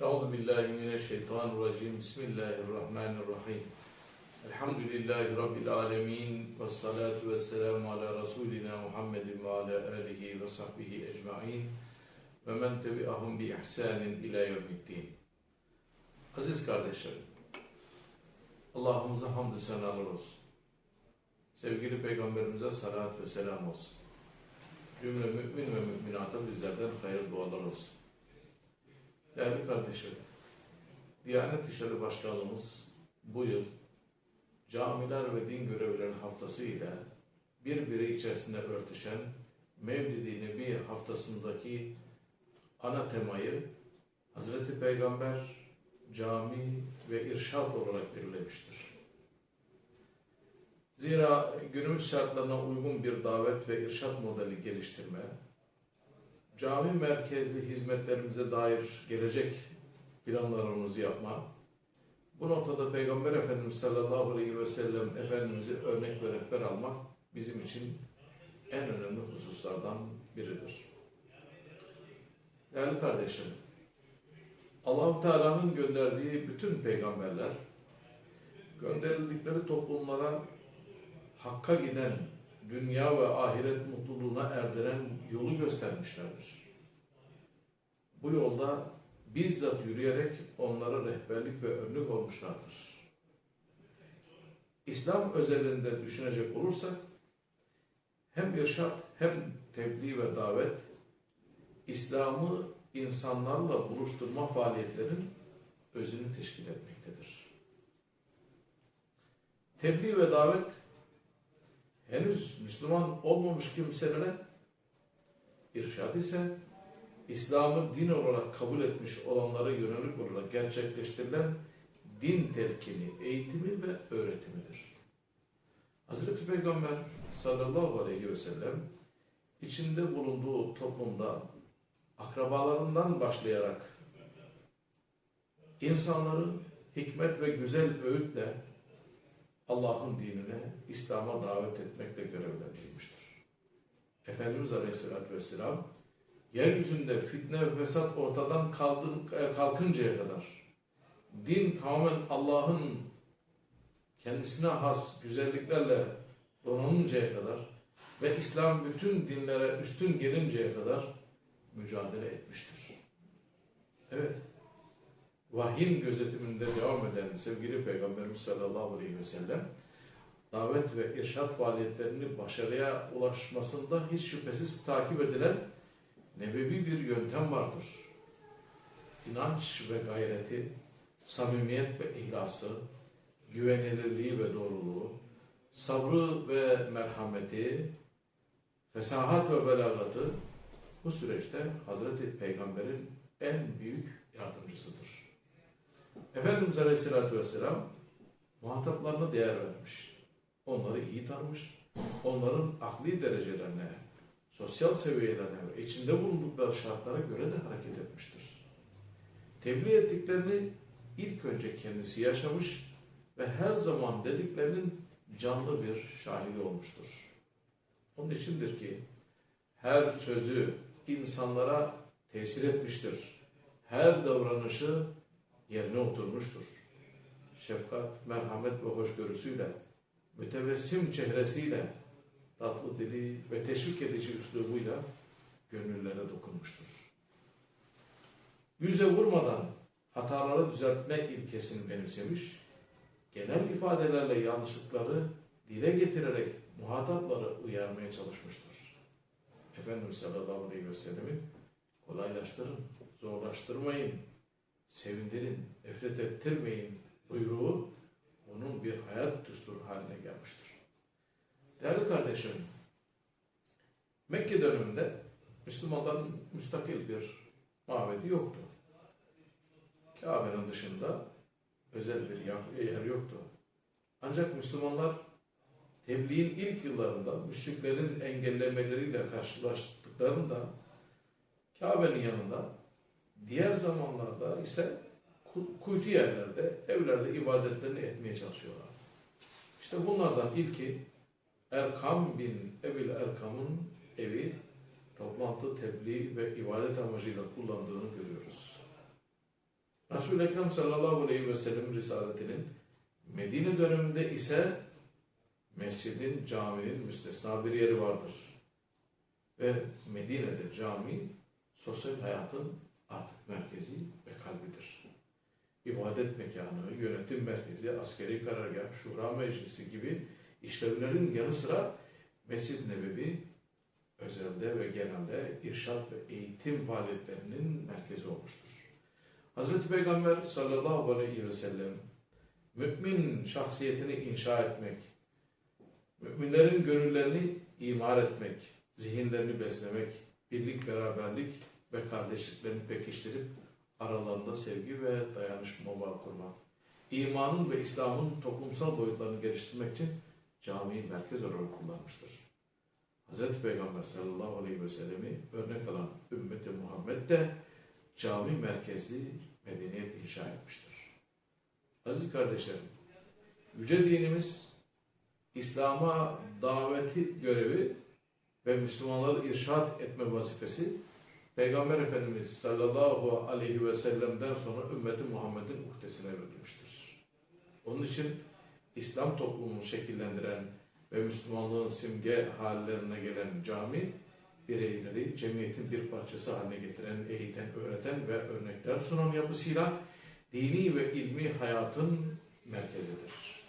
Euzu billahi mineşşeytanirracim. Bismillahirrahmanirrahim. Elhamdülillahi rabbil alamin ve salatu vesselamu ala rasulina Muhammedin ve ala alihi ve sahbihi ecmaîn ve men tebi'ahum bi ihsanin ila yevmiddin. Aziz kardeşlerim, Allah'ımıza hamdü senalar olsun. Sevgili Peygamberimize salat ve selam olsun. Cümle mümin ve müminata bizlerden hayırlı dualar olsun. Değerli kardeşlerim, Diyanet İşleri Başkanlığımız bu yıl Camiler ve Din Görevlileri Haftası ile birbiri içerisinde örtüşen Mevlid-i Nebi haftasındaki ana temayı Hazreti Peygamber, cami ve irşad olarak belirlemiştir. Zira günümüz şartlarına uygun bir davet ve irşad modeli geliştirme, cami merkezli hizmetlerimize dair gelecek planlarımızı yapma, bu noktada Peygamber Efendimiz sallallahu aleyhi ve sellem Efendimiz'i örnek ve rehber almak bizim için en önemli hususlardan biridir. Değerli kardeşlerim, allah Teala'nın gönderdiği bütün peygamberler, gönderildikleri toplumlara hakka giden, dünya ve ahiret mutluluğuna erdiren yolu göstermişlerdir. Bu yolda bizzat yürüyerek onlara rehberlik ve örnek olmuşlardır. İslam özelinde düşünecek olursak, hem irşat hem tebliğ ve davet, İslam'ı insanlarla buluşturma faaliyetlerin özünü teşkil etmektedir. Tebliğ ve davet, henüz Müslüman olmamış kimselere irşad ise İslam'ı din olarak kabul etmiş olanlara yönelik olarak gerçekleştirilen din telkini, eğitimi ve öğretimidir. Hazreti Peygamber sallallahu aleyhi ve sellem içinde bulunduğu toplumda akrabalarından başlayarak insanları hikmet ve güzel öğütle Allah'ın dinine, İslam'a davet etmekle görevlendirilmiştir. Efendimiz Aleyhisselatü Vesselam yeryüzünde fitne ve fesat ortadan kalkıncaya kadar din tamamen Allah'ın kendisine has güzelliklerle donanıncaya kadar ve İslam bütün dinlere üstün gelinceye kadar mücadele etmiştir. Evet, vahyin gözetiminde devam eden sevgili Peygamberimiz sallallahu aleyhi ve sellem davet ve irşat faaliyetlerini başarıya ulaşmasında hiç şüphesiz takip edilen nebevi bir yöntem vardır. İnanç ve gayreti, samimiyet ve ihlası, güvenilirliği ve doğruluğu, sabrı ve merhameti, fesahat ve belagatı bu süreçte Hazreti Peygamber'in en büyük yardımcısıdır. Efendimiz Aleyhisselatü Vesselam muhataplarına değer vermiş. Onları iyi tanımış. Onların akli derecelerine, sosyal seviyelerine ve içinde bulundukları şartlara göre de hareket etmiştir. Tebliğ ettiklerini ilk önce kendisi yaşamış ve her zaman dediklerinin canlı bir şahidi olmuştur. Onun içindir ki her sözü insanlara tesir etmiştir. Her davranışı yerine oturmuştur. Şefkat, merhamet ve hoşgörüsüyle, mütebessim çehresiyle, tatlı dili ve teşvik edici üslubuyla gönüllere dokunmuştur. Yüze vurmadan hataları düzeltme ilkesini benimsemiş, genel ifadelerle yanlışlıkları dile getirerek muhatapları uyarmaya çalışmıştır. Efendimiz sallallahu aleyhi ve sellemin kolaylaştırın, zorlaştırmayın, sevindirin, nefret ettirmeyin buyruğu onun bir hayat düsturu haline gelmiştir. Değerli kardeşlerim, Mekke döneminde Müslümanların müstakil bir mabedi yoktu. Kabe'nin dışında özel bir yer yoktu. Ancak Müslümanlar tebliğin ilk yıllarında müşriklerin engellemeleriyle karşılaştıklarında Kabe'nin yanında diğer zamanlarda ise kuytu yerlerde, evlerde ibadetlerini etmeye çalışıyorlar. İşte bunlardan ilki Erkam bin Ebil Erkam'ın evi toplantı, tebliğ ve ibadet amacıyla kullandığını görüyoruz. Resul-i Ekrem sallallahu aleyhi ve sellem risaletinin Medine döneminde ise mescidin, caminin müstesna bir yeri vardır. Ve Medine'de cami sosyal hayatın artık merkezi ve kalbidir. İbadet mekanı, yönetim merkezi, askeri karargah, şura meclisi gibi işlevlerin yanı sıra Mescid-i Nebevi özelde ve genelde irşat ve eğitim faaliyetlerinin merkezi olmuştur. Hazreti Peygamber sallallahu aleyhi ve sellem mümin şahsiyetini inşa etmek, müminlerin gönüllerini imar etmek, zihinlerini beslemek, birlik, beraberlik ve kardeşliklerini pekiştirip aralarında sevgi ve dayanışma bağı kurmak, imanın ve İslam'ın toplumsal boyutlarını geliştirmek için camiyi merkez olarak kullanmıştır. Hz. Peygamber sallallahu aleyhi ve sellemi örnek alan ümmeti Muhammed de cami merkezli medeniyet inşa etmiştir. Aziz kardeşlerim, Yüce dinimiz İslam'a daveti görevi ve Müslümanları irşad etme vazifesi Peygamber Efendimiz sallallahu aleyhi ve sellem'den sonra ümmeti Muhammed'in muhtesine verilmiştir. Onun için İslam toplumunu şekillendiren ve Müslümanlığın simge hallerine gelen cami, bireyleri cemiyetin bir parçası haline getiren, eğiten, öğreten ve örnekler sunan yapısıyla dini ve ilmi hayatın merkezidir.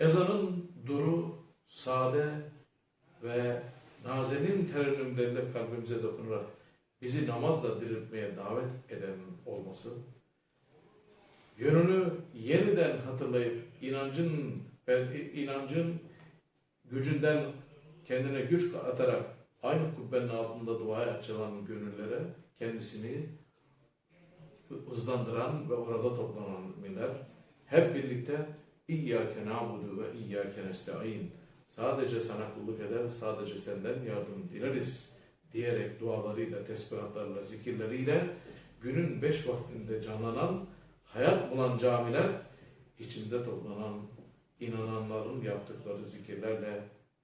Ezanın duru, sade ve nazenin terennümleriyle kalbimize dokunarak bizi namazla diriltmeye davet eden olması, yönünü yeniden hatırlayıp inancın inancın gücünden kendine güç atarak aynı kubbenin altında duaya açılan gönüllere kendisini hızlandıran ve orada toplanan müminler hep birlikte İyyâke na'budu ve İyyâke nesta'in sadece sana kulluk eder, sadece senden yardım dileriz diyerek dualarıyla, tesbihatlarla, zikirleriyle günün beş vaktinde canlanan, hayat bulan camiler içinde toplanan inananların yaptıkları zikirlerle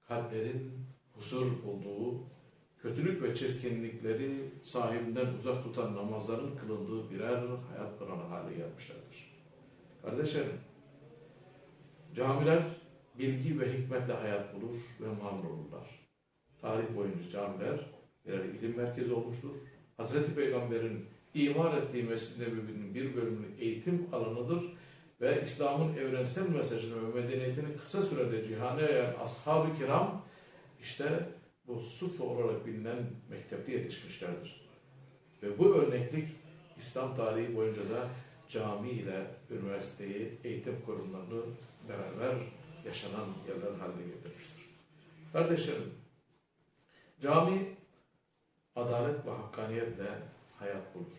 kalplerin huzur bulduğu, kötülük ve çirkinlikleri sahibinden uzak tutan namazların kılındığı birer hayat pınarı hale gelmişlerdir. Kardeşlerim, camiler bilgi ve hikmetle hayat bulur ve mamur olurlar. Tarih boyunca camiler birer ilim merkezi olmuştur. Hazreti Peygamber'in imar ettiği Mescid-i Nebevi'nin bir bölümünün eğitim alanıdır ve İslam'ın evrensel mesajını ve medeniyetini kısa sürede cihane yayan ashab-ı kiram işte bu Sufu olarak bilinen mektepte yetişmişlerdir. Ve bu örneklik İslam tarihi boyunca da cami ile üniversiteyi, eğitim kurumlarını beraber yaşanan yerler haline getirmiştir. Kardeşlerim, cami adalet ve hakkaniyetle hayat bulur.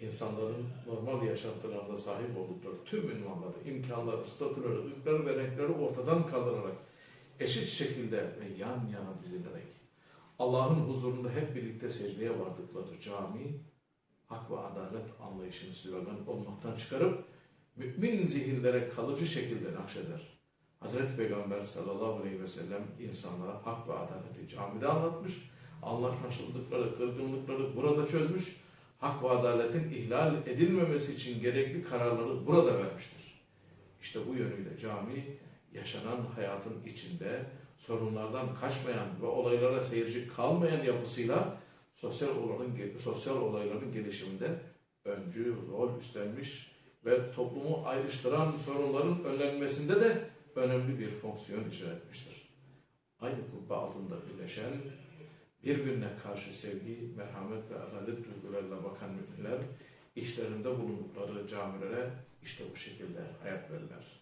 İnsanların normal yaşantılarında sahip oldukları tüm ünvanları, imkanları, statüleri, ırkları ve renkleri ortadan kaldırarak eşit şekilde ve yan yana dizilerek Allah'ın huzurunda hep birlikte secdeye vardıkları cami, hak ve adalet anlayışını slogan olmaktan çıkarıp mümin zihinlere kalıcı şekilde nakşeder. Hazreti Peygamber sallallahu aleyhi ve sellem insanlara hak ve adaleti camide anlatmış, anlaşmazlıkları, kırgınlıkları burada çözmüş, hak ve adaletin ihlal edilmemesi için gerekli kararları burada vermiştir. İşte bu yönüyle cami yaşanan hayatın içinde sorunlardan kaçmayan ve olaylara seyirci kalmayan yapısıyla sosyal olayların, sosyal olayların gelişiminde öncü rol üstlenmiş ve toplumu ayrıştıran sorunların önlenmesinde de önemli bir fonksiyon icra etmiştir. Aynı kubbe altında birleşen, birbirine karşı sevgi, merhamet ve adalet duygularıyla bakan müminler, işlerinde bulundukları camilere işte bu şekilde hayat verirler.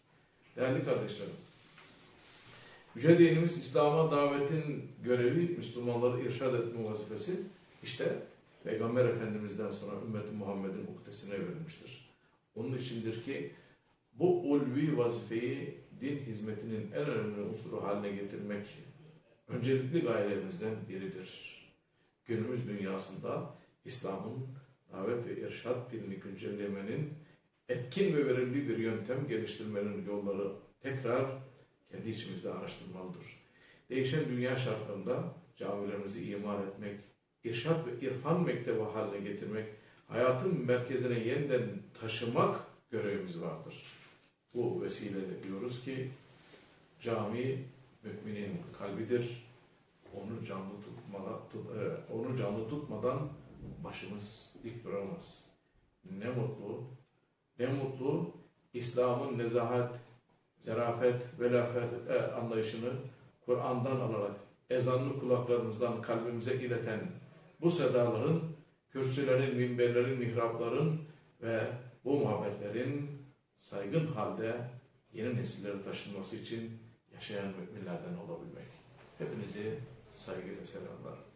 Değerli kardeşlerim, Yüce dinimiz İslam'a davetin görevi, Müslümanları irşad etme vazifesi işte Peygamber Efendimiz'den sonra ümmeti Muhammed'in muhtesine verilmiştir. Onun içindir ki bu ulvi vazifeyi din hizmetinin en önemli unsuru haline getirmek öncelikli gayelerimizden biridir. Günümüz dünyasında İslam'ın davet ve irşad dilini güncellemenin etkin ve verimli bir yöntem geliştirmenin yolları tekrar kendi içimizde araştırmalıdır. Değişen dünya şartlarında camilerimizi imar etmek, irşat ve irfan mektebi haline getirmek, hayatın merkezine yeniden taşımak görevimiz vardır. Bu vesileyle diyoruz ki cami müminin kalbidir. Onu canlı tutmala, tut- e, onu canlı tutmadan başımız dik duramaz. Ne mutlu, ne mutlu İslam'ın nezahat, zarafet, velafet e, anlayışını Kur'an'dan alarak ezanlı kulaklarımızdan kalbimize ileten bu sedaların, kürsülerin, minberlerin, mihrapların ve bu muhabbetlerin saygın halde yeni nesillere taşınması için yaşayan müminlerden olabilmek. Hepinizi saygıyla selamlarım.